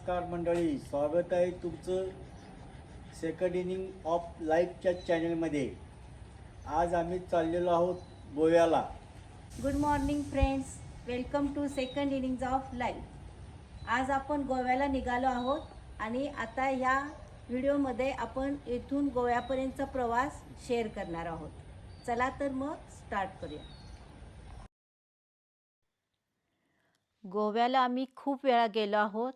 नमस्कार मंडळी स्वागत आहे तुमचं सेकंड इनिंग ऑफ लाईफच्या चॅनलमध्ये आज आम्ही चाललेलो आहोत गोव्याला. Good morning friends welcome to second innings of life आज आपण गोव्याला निघालो आहोत आणि आता ह्या व्हिडिओमध्ये आपण इथून गोव्यापर्यंतचा प्रवास शेअर करणार आहोत. चला तर मग स्टार्ट करूया. गोव्याला आम्ही खूप वेळा गेलो आहोत.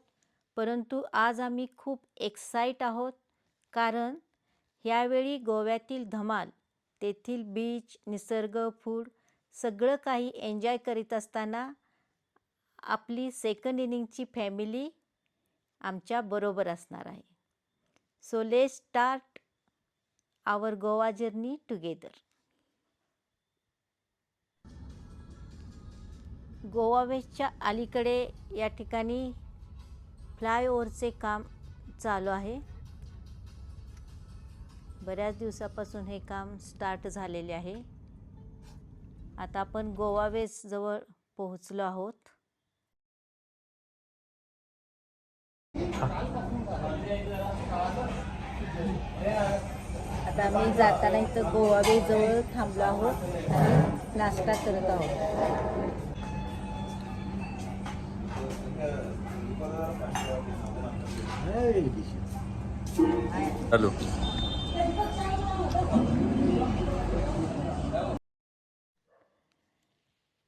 परंतु आज आम्ही खूप एक्साईट आहोत. कारण ह्यावेळी गोव्यातील धमाल तेथील बीच निसर्ग फूड सगळं काही एन्जॉय करीत असताना आपली सेकंड इनिंगची फॅमिली आमच्या बरोबर असणार आहे. सो ले start our Goa journey together Goa वेस्टच्या अलीकडे या ठिकाणी फ्लायओव्हरचे काम चालू आहे. बऱ्याच दिवसापासून हे काम स्टार्ट झालेले आहे. आता आपण गोवा वेसजवळ पोहोचलो आहोत. आता आम्ही जाताना इथं गोवा वेजवळ थांबलो आहोत आणि नाश्ता करत आहोत. हॅलो.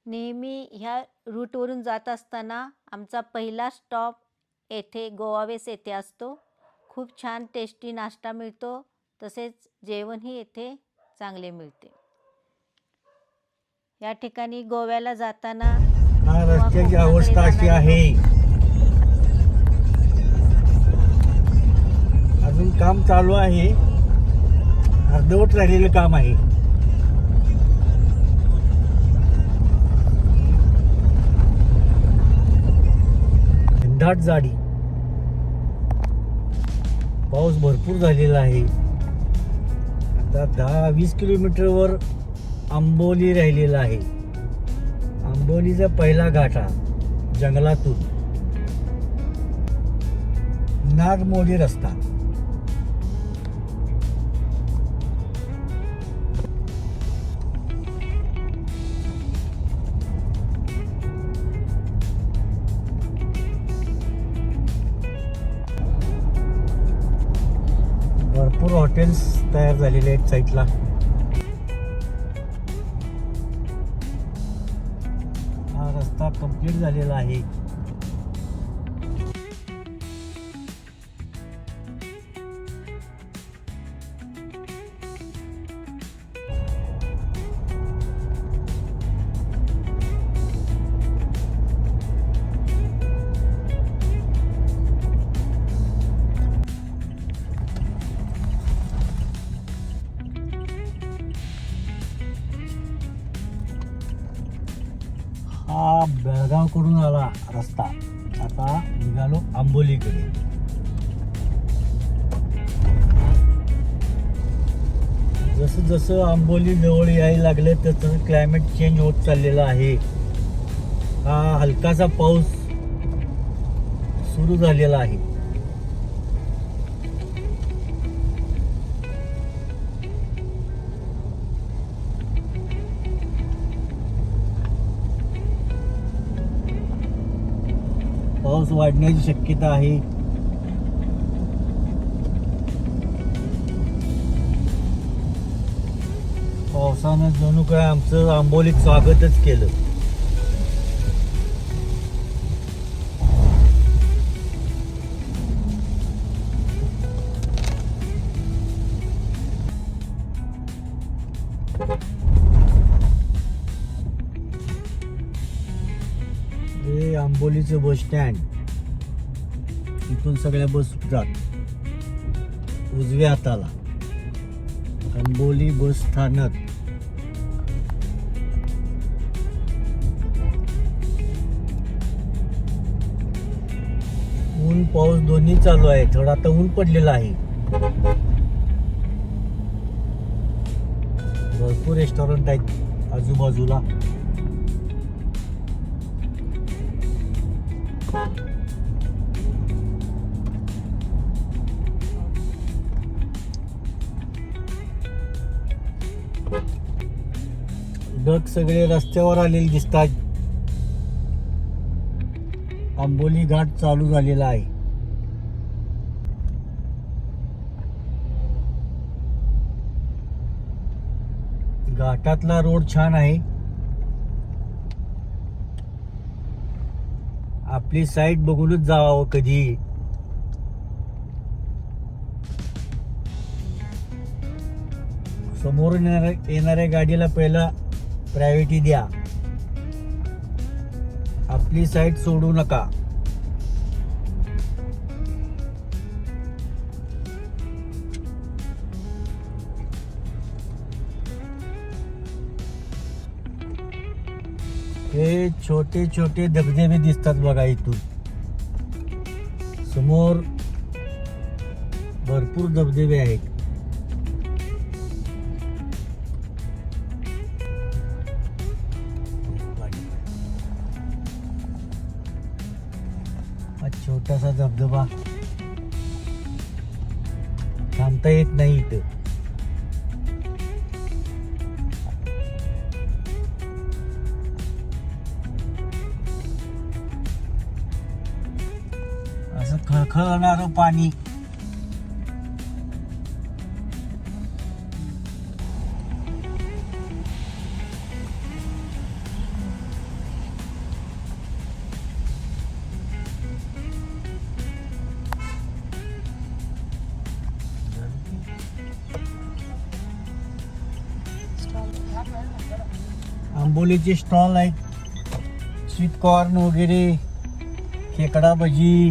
नेहमी ह्या रूटवरून जात असताना आमचा पहिला स्टॉप येथे गोवावेस येथे असतो. खूप छान टेस्टी नाश्ता मिळतो. तसेच जेवणही येथे चांगले मिळते. या ठिकाणी गोव्याला जाताना हा रस्त्याची अवस्था अशी आहे? काम चालू आहे. अर्धवट राहिलेलं काम आहे. दाट जाडी. पाऊस भरपूर झालेला आहे. आता दहा वीस किलोमीटरवर आंबोली राहिलेला आहे. आंबोलीचा पहिला घाट हा जंगलातून. नागमोडी रस्ता. हॉटेल्स तयार झालेले आहेत साईडला हा रस्ता कंप्लीट झालेला आहे. हा आला रस्ता. आता निघालो आंबोलीकडे. जसं जसं आंबोली जवळ यायला लागलं तसं क्लायमेट चेंज होत चाललेलं आहे. हा हलकासा पाऊस सुरू झालेला आहे. पाऊस वाढण्याची शक्यता आहे. पावसानं जणू काय आमचं आंबोलीत स्वागतच केलं. आंबोलीचं बस स्टँड इथून सगळ्या बस सुटतात. उजव्या हाताला. आंबोली बस स्थानक. ऊन पाऊस दोन्ही चालू आहे. थोडा आता ऊन पडलेला आहे. भरपूर रेस्टॉरंट आहेत आजूबाजूला. डग सगळे रस्त्यावर आलेले दिसतात. आंबोली घाट चालू झालेला आहे. घाटातला रोड छान आहे. आपली साईट बघूनच जावं कधी. समोरून येणाऱ्या येणाऱ्या गाडीला पहिला प्रायोरिटी द्या. आपली साईट सोडू नका. हे छोटे छोटे धबधबे दिसतात बघा इथून. समोर भरपूर धबधबे आहेत. छोटासा धबधबा थांबता येत नाही इथं. खळखळणार पाणी. आंबोलीचे स्टॉल आहेत. स्वीट कॉर्न वगैरे खेकडा भजी.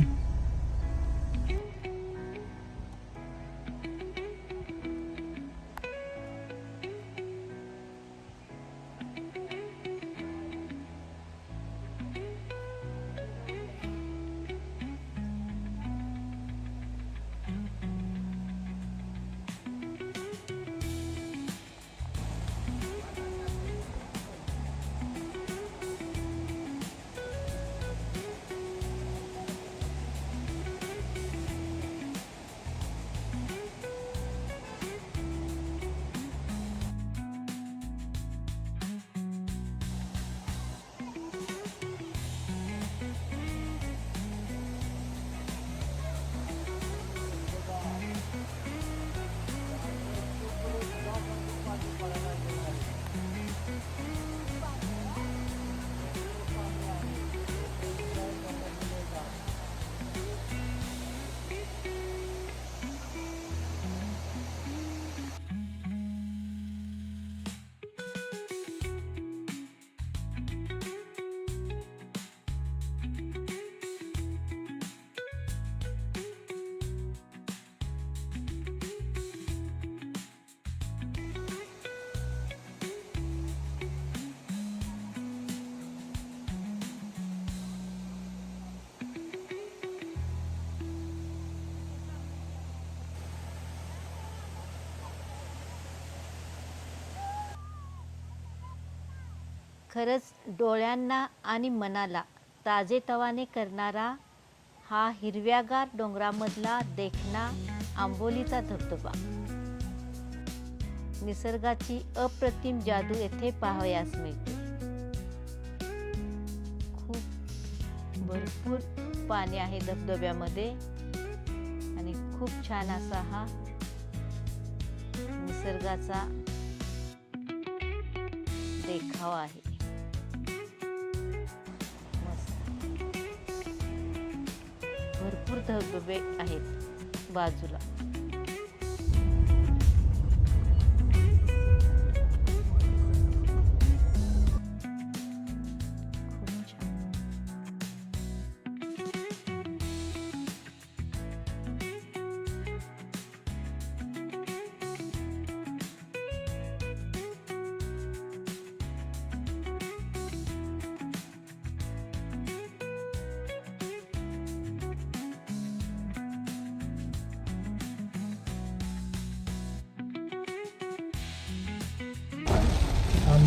खरंच डोळ्यांना आणि मनाला ताजेतवाने करणारा हा हिरव्यागार डोंगरामधला देखणा आंबोलीचा धबधबा. निसर्गाची अप्रतिम जादू येथे पाहावयास मिळते. खूप भरपूर पाणी आहे धबधब्यामध्ये आणि खूप छान असा हा निसर्गाचा देखावा आहे. धबधबे आहेत बाजूला.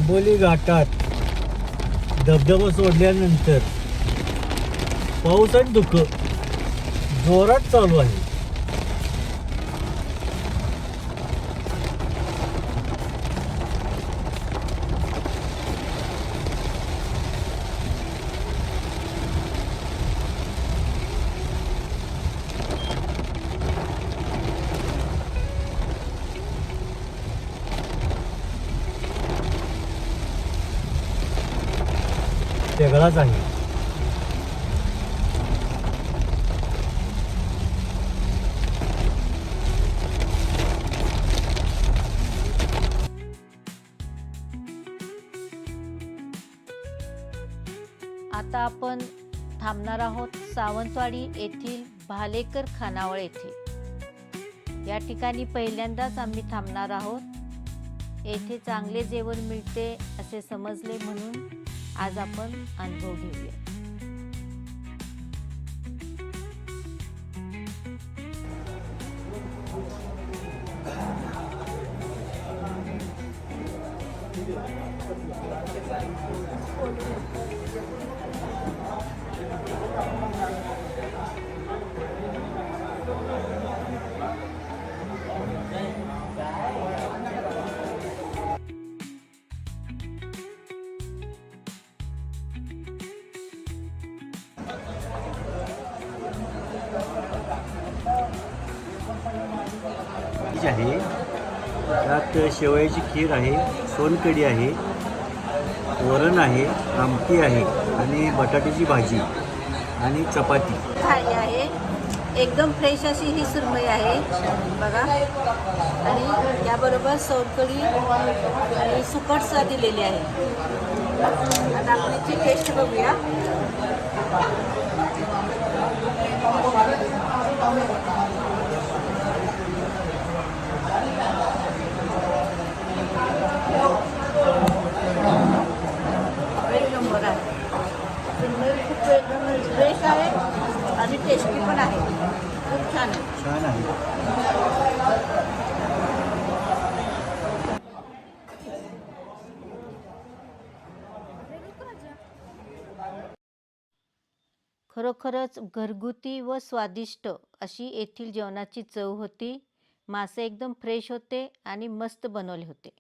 आंबोली घाटात धबधबा सोडल्यानंतर पाऊस आणि धुकं जोरात चालू आहे. वेगळाच आहे. आता आपण थांबणार आहोत सावंतवाडी येथील भालेकर खानावळ येथे. या ठिकाणी पहिल्यांदाच आम्ही थांबणार आहोत. येथे चांगले जेवण मिळते असे समजले म्हणून आज आपण अनुभव घेऊया. आहे. त्यात शेवयाची खीर आहे सोनकढी आहे वरण आहे आमटी आहे आणि बटाट्याची भाजी आणि चपाती. थाळी आहे. एकदम फ्रेश अशी ही सुरमई आहे. बघा. आणि याबरोबर सोलकढी आणि सुकटसा दिलेली आहे. आता आपण याची टेस्ट बघूया एक नंबर आहे सुरमई खूप एकदम फ्रेश आहे आणि टेस्टी पण आहे खूप छान आहे छान आहे खरोखरच घरगुती व स्वादिष्ट अशी येथील जेवणाची चव होती. मासे एकदम फ्रेश होते आणि मस्त बनवले होते.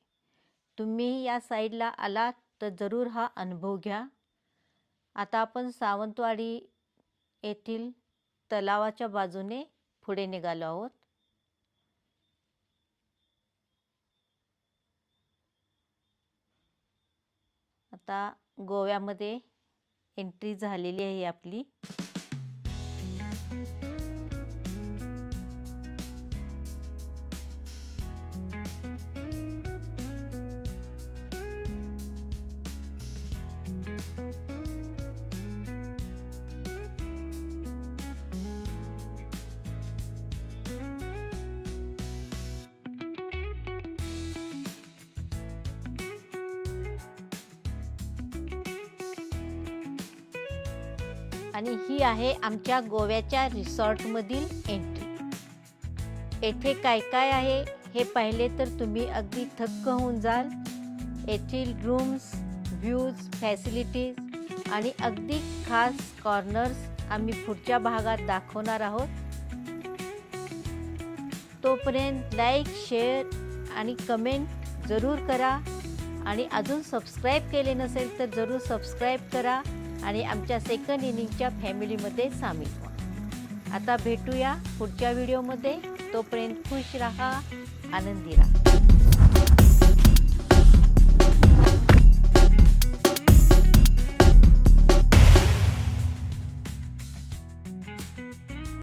तुम्हीही या साईडला आलात तर जरूर हा अनुभव घ्या. आता आपण सावंतवाडी येथील तलावाच्या बाजूने पुढे निघालो आहोत. आता गोव्यामध्ये एंट्री झालेली आहे आपली. आणि ही आहे आमच्या गोव्याच्या रिसॉर्टमधील एंट्री. येथे काय काय आहे हे पाहिले तर तुम्ही अगदी थक्क होऊन जाल. येथील रूम्स व्ह्यूज फॅसिलिटीज आणि अगदी खास कॉर्नर्स आम्ही पुढच्या भागात दाखवणार आहोत. तोपर्यंत लाईक शेअर आणि कमेंट जरूर करा. आणि अजून सबस्क्राईब केले नसेल तर जरूर सबस्क्राईब करा. आणि आमच्या सेकंड इनिंगच्या फॅमिलीमध्ये सामील व्हा. आता भेटूया पुढच्या व्हिडिओमध्ये तोपर्यंत खुश राहा आनंदी राहा.